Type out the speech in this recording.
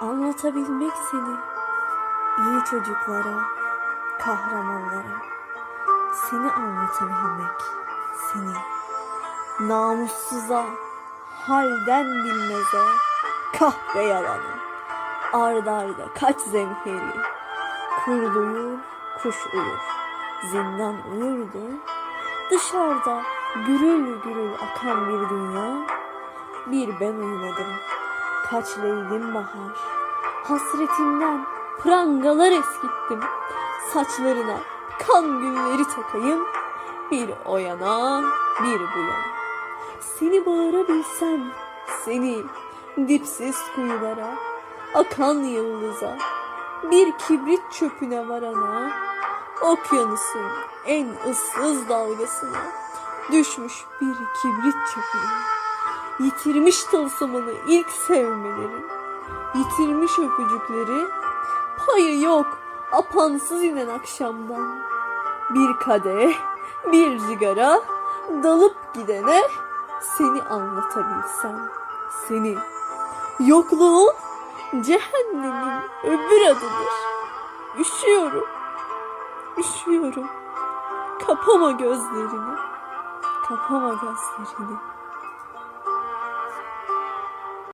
Anlatabilmek seni iyi çocuklara, kahramanlara. Seni anlatabilmek seni namussuza, halden bilmeze, kahve yalanı. Arda arda kaç zemheri, kuruluyor, kuş uyur, zindan uyurdu. Dışarıda gürül gürül akan bir dünya, bir ben uyumadım. Kaç leylim bahar, hasretinden prangalar eskittim. Saçlarına kan gülleri takayım, bir o yana, bir bu yana. Seni bağırabilsem, seni dipsiz kuyulara, akan yıldıza, bir kibrit çöpüne varana, okyanusun en ıssız dalgasına düşmüş bir kibrit çöpüne. Yitirmiş tılsımını ilk sevmelerin, yitirmiş öpücükleri, payı yok apansız inen akşamdan. Bir kadeh, bir sigara, dalıp gidene seni anlatabilsem, seni. Yokluğun cehennemin öbür adıdır. Üşüyorum, üşüyorum. Kapama gözlerini, kapama gözlerini.